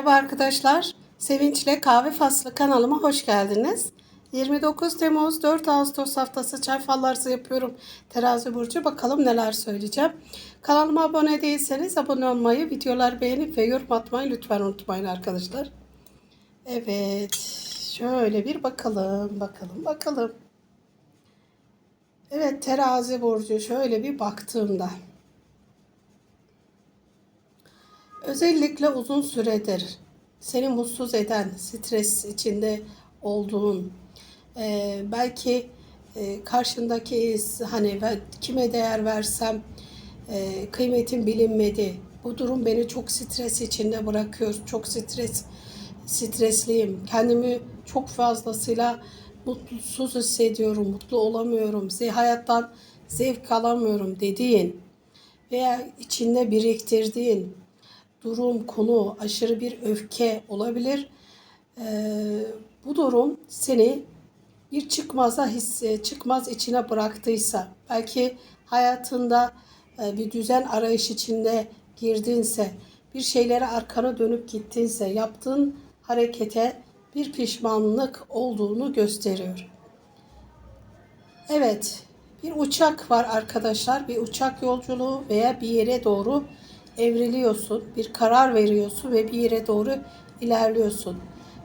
Merhaba arkadaşlar. Sevinçle Kahve Faslı kanalıma hoş geldiniz. 29 Temmuz 4 Ağustos haftası çay fallarsı yapıyorum. Terazi Burcu bakalım neler söyleyeceğim. Kanalıma abone değilseniz abone olmayı, videolar beğenip ve yorum atmayı lütfen unutmayın arkadaşlar. Evet. Şöyle bir bakalım, bakalım, bakalım. Evet terazi burcu şöyle bir baktığımda özellikle uzun süredir seni mutsuz eden, stres içinde olduğun, e, belki e, karşındaki hani ben kime değer versem e, kıymetim bilinmedi. Bu durum beni çok stres içinde bırakıyor. Çok stres stresliyim. Kendimi çok fazlasıyla mutsuz hissediyorum. Mutlu olamıyorum. ze- Hayattan zevk alamıyorum dediğin veya içinde biriktirdiğin durum, konu, aşırı bir öfke olabilir. Ee, bu durum seni bir çıkmaza hisse, çıkmaz içine bıraktıysa, belki hayatında e, bir düzen arayış içinde girdinse, bir şeylere arkana dönüp gittinse, yaptığın harekete bir pişmanlık olduğunu gösteriyor. Evet, bir uçak var arkadaşlar. Bir uçak yolculuğu veya bir yere doğru evriliyorsun. Bir karar veriyorsun ve bir yere doğru ilerliyorsun.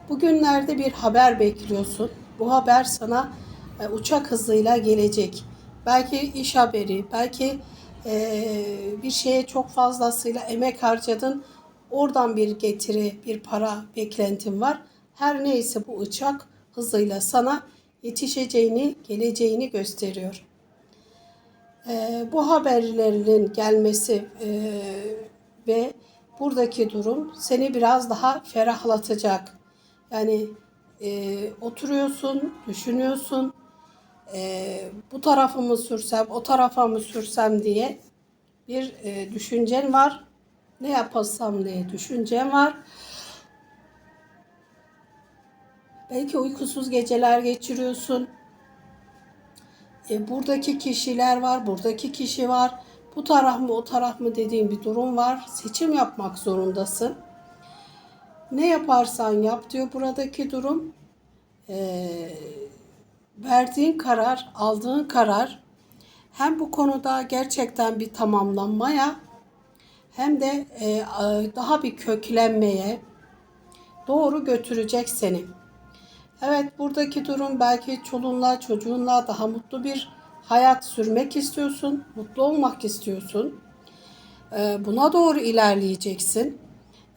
Bugünlerde bir haber bekliyorsun. Bu haber sana e, uçak hızıyla gelecek. Belki iş haberi, belki e, bir şeye çok fazlasıyla emek harcadın. Oradan bir getiri, bir para beklentin var. Her neyse bu uçak hızıyla sana yetişeceğini, geleceğini gösteriyor. Ee, bu haberlerin gelmesi e, ve buradaki durum seni biraz daha ferahlatacak. Yani e, oturuyorsun, düşünüyorsun, e, bu tarafı mı sürsem, o tarafa mı sürsem diye bir e, düşüncen var. Ne yapasam diye düşüncen var. Belki uykusuz geceler geçiriyorsun. E, buradaki kişiler var, buradaki kişi var. Bu taraf mı o taraf mı dediğin bir durum var. Seçim yapmak zorundasın. Ne yaparsan yap diyor buradaki durum. E, verdiğin karar, aldığın karar hem bu konuda gerçekten bir tamamlanmaya hem de e, daha bir köklenmeye doğru götürecek seni. Evet buradaki durum belki çoluğunla çocuğunla daha mutlu bir hayat sürmek istiyorsun, mutlu olmak istiyorsun. Ee, buna doğru ilerleyeceksin.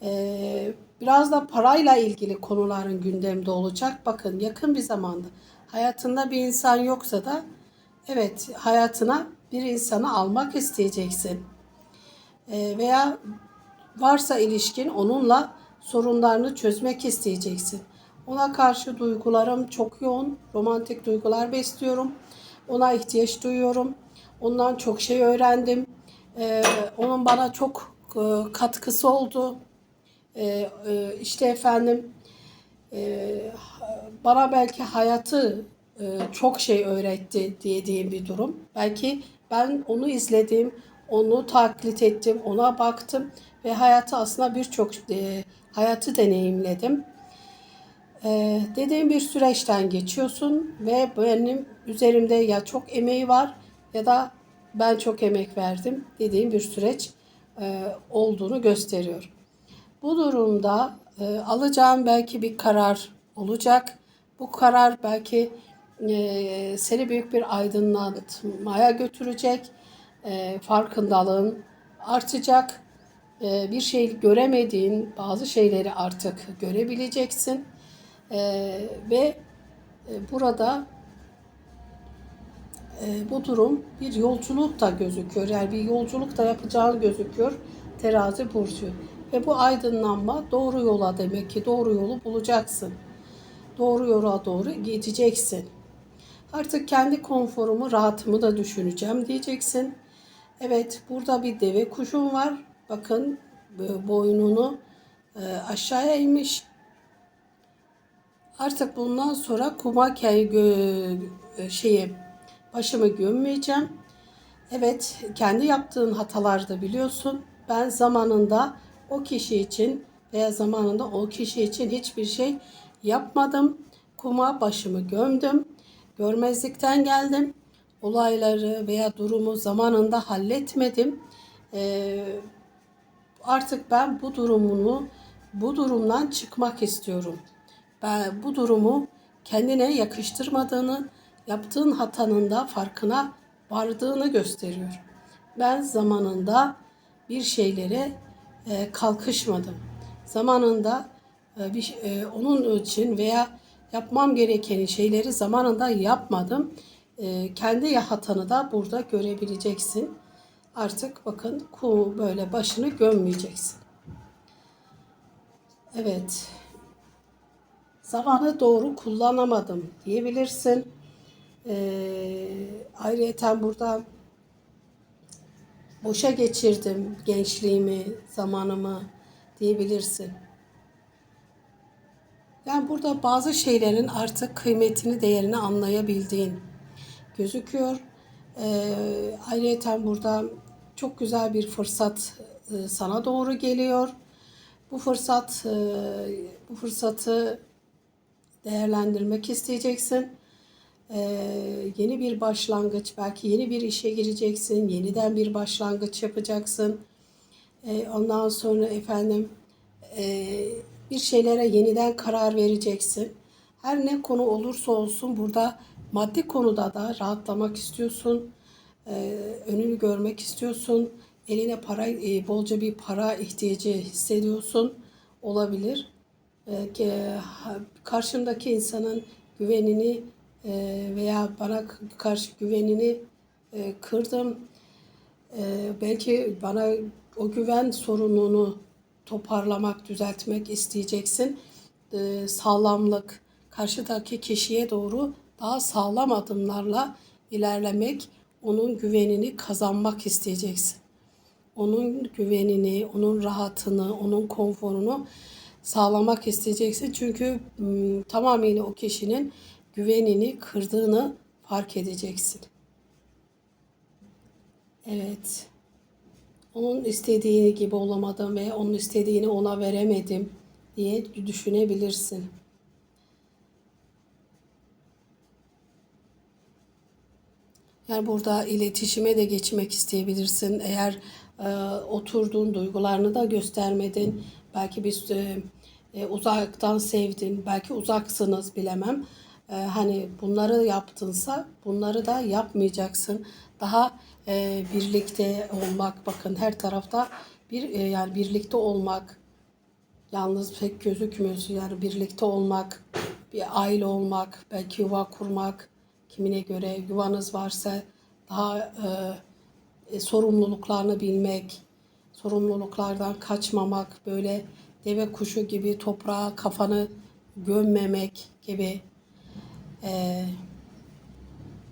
Ee, biraz da parayla ilgili konuların gündemde olacak. Bakın yakın bir zamanda hayatında bir insan yoksa da evet hayatına bir insanı almak isteyeceksin. Ee, veya varsa ilişkin onunla sorunlarını çözmek isteyeceksin. Ona karşı duygularım çok yoğun. Romantik duygular besliyorum. Ona ihtiyaç duyuyorum. Ondan çok şey öğrendim. Ee, onun bana çok e, katkısı oldu. Ee, e, işte efendim e, bana belki hayatı e, çok şey öğretti diyeceğim bir durum. Belki ben onu izledim, onu taklit ettim, ona baktım ve hayatı aslında birçok e, hayatı deneyimledim. Ee, dediğim bir süreçten geçiyorsun ve benim üzerimde ya çok emeği var ya da ben çok emek verdim dediğim bir süreç e, olduğunu gösteriyor. Bu durumda e, alacağım belki bir karar olacak. Bu karar belki e, seni büyük bir aydınlatmaya götürecek. E, farkındalığın artacak. E, bir şey göremediğin bazı şeyleri artık görebileceksin ee, ve e, burada e, bu durum bir yolculuk da gözüküyor. Yani bir yolculuk da yapacağın gözüküyor terazi burcu. Ve bu aydınlanma doğru yola demek ki doğru yolu bulacaksın. Doğru yola doğru gideceksin. Artık kendi konforumu, rahatımı da düşüneceğim diyeceksin. Evet, burada bir deve kuşum var. Bakın boynunu e, aşağıya inmiş Artık bundan sonra kumakel gö- şeyi başımı gömmeyeceğim. Evet, kendi yaptığın hataları da biliyorsun. Ben zamanında o kişi için veya zamanında o kişi için hiçbir şey yapmadım. Kuma başımı gömdüm. Görmezlikten geldim. Olayları veya durumu zamanında halletmedim. Ee, artık ben bu durumunu bu durumdan çıkmak istiyorum. Bu durumu kendine yakıştırmadığını, yaptığın hatanın da farkına vardığını gösteriyor. Ben zamanında bir şeylere e, kalkışmadım. Zamanında e, bir, e, onun için veya yapmam gereken şeyleri zamanında yapmadım. Kendi hatanı da burada görebileceksin. Artık bakın böyle başını gömmeyeceksin. Evet. Zamanı doğru kullanamadım diyebilirsin. Ee, ayrıyeten burada boşa geçirdim gençliğimi, zamanımı diyebilirsin. Yani burada bazı şeylerin artık kıymetini, değerini anlayabildiğin gözüküyor. Ee, ayrıyeten burada çok güzel bir fırsat e, sana doğru geliyor. Bu fırsat, e, bu fırsatı değerlendirmek isteyeceksin. Ee, yeni bir başlangıç, belki yeni bir işe gireceksin, yeniden bir başlangıç yapacaksın. Ee, ondan sonra efendim e, bir şeylere yeniden karar vereceksin. Her ne konu olursa olsun burada maddi konuda da rahatlamak istiyorsun, Ee, önünü görmek istiyorsun, eline para, e, bolca bir para ihtiyacı hissediyorsun olabilir. Ee, karşımdaki insanın güvenini e, veya bana karşı güvenini e, kırdım. Ee, belki bana o güven sorununu toparlamak, düzeltmek isteyeceksin. Sağlamlık, karşıdaki kişiye doğru daha sağlam adımlarla ilerlemek, onun güvenini kazanmak isteyeceksin. Onun güvenini, onun rahatını, onun konforunu sağlamak isteyeceksin. Çünkü tamamıyla o kişinin güvenini kırdığını fark edeceksin. Evet. Onun istediği gibi olamadım ve onun istediğini ona veremedim diye düşünebilirsin. Yani burada iletişime de geçmek isteyebilirsin. Eğer e, oturduğun duygularını da göstermedin. Belki bir e, e, uzaktan sevdin. Belki uzaksınız bilemem. E, hani bunları yaptınsa bunları da yapmayacaksın. Daha e, birlikte olmak bakın her tarafta bir e, yani birlikte olmak yalnız pek gözükmüyorsun. Yani birlikte olmak, bir aile olmak, belki yuva kurmak, kimine göre yuvanız varsa daha e, e, sorumluluklarını bilmek, sorumluluklardan kaçmamak, böyle deve kuşu gibi toprağa kafanı gömmemek gibi e,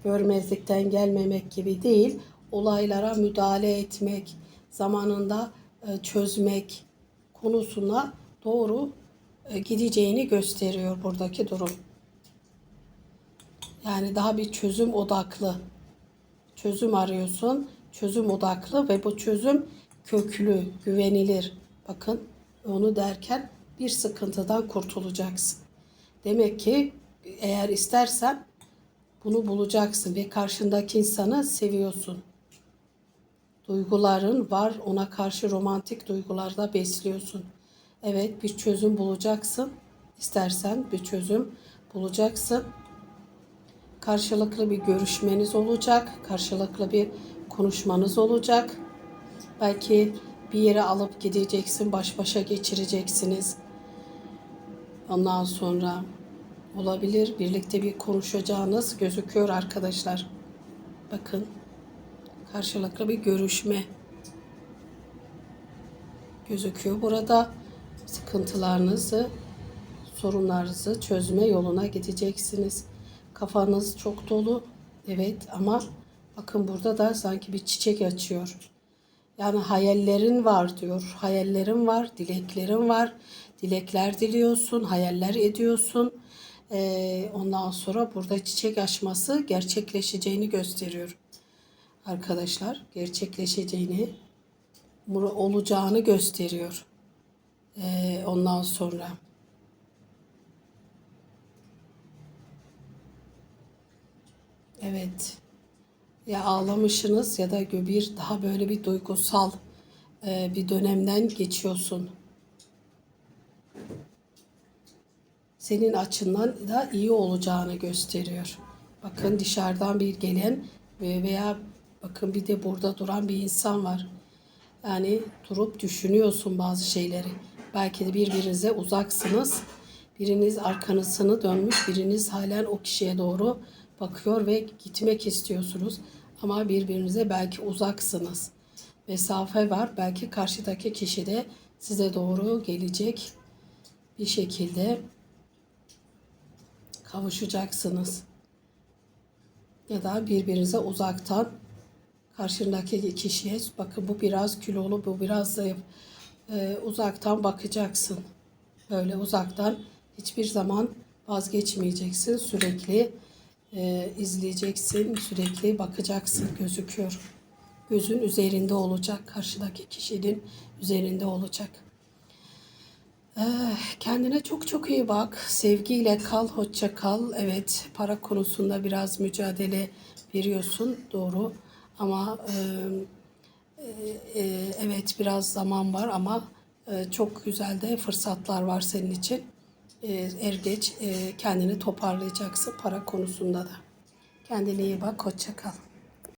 görmezlikten gelmemek gibi değil, olaylara müdahale etmek, zamanında e, çözmek konusuna doğru e, gideceğini gösteriyor buradaki durum. Yani daha bir çözüm odaklı. Çözüm arıyorsun. Çözüm odaklı ve bu çözüm köklü, güvenilir. Bakın onu derken bir sıkıntıdan kurtulacaksın. Demek ki eğer istersen bunu bulacaksın ve karşındaki insanı seviyorsun. Duyguların var, ona karşı romantik duygularda besliyorsun. Evet, bir çözüm bulacaksın. İstersen bir çözüm bulacaksın. Karşılıklı bir görüşmeniz olacak, karşılıklı bir konuşmanız olacak. Belki bir yere alıp gideceksin, baş başa geçireceksiniz. Ondan sonra olabilir birlikte bir konuşacağınız gözüküyor arkadaşlar. Bakın karşılıklı bir görüşme gözüküyor. Burada sıkıntılarınızı, sorunlarınızı çözme yoluna gideceksiniz. Kafanız çok dolu. Evet ama bakın burada da sanki bir çiçek açıyor. Yani hayallerin var diyor. Hayallerin var, dileklerin var. Dilekler diliyorsun, hayaller ediyorsun. Ee, ondan sonra burada çiçek açması gerçekleşeceğini gösteriyor. Arkadaşlar gerçekleşeceğini, olacağını gösteriyor. Ee, ondan sonra evet ya ağlamışsınız ya da bir daha böyle bir duygusal e, bir dönemden geçiyorsun. Senin açından da iyi olacağını gösteriyor. Bakın dışarıdan bir gelen ve- veya bakın bir de burada duran bir insan var. Yani durup düşünüyorsun bazı şeyleri. Belki de birbirinize uzaksınız. Biriniz arkanızını dönmüş, biriniz halen o kişiye doğru bakıyor ve gitmek istiyorsunuz. Ama birbirinize belki uzaksınız. Mesafe var. Belki karşıdaki kişi de size doğru gelecek bir şekilde kavuşacaksınız. Ya da birbirinize uzaktan karşındaki kişiye bakın bu biraz kilolu, bu biraz zayıf. Ee, uzaktan bakacaksın. Böyle uzaktan hiçbir zaman vazgeçmeyeceksin. Sürekli e, izleyeceksin, sürekli bakacaksın gözüküyor. Gözün üzerinde olacak, karşıdaki kişinin üzerinde olacak. Eh, Kendine çok çok iyi bak. Sevgiyle kal, hoşça kal. Evet, para konusunda biraz mücadele veriyorsun, doğru. Ama e, e, evet biraz zaman var ama çok güzel de fırsatlar var senin için. E, er geç e, kendini toparlayacaksın para konusunda da. Kendine iyi bak, hoşça kal.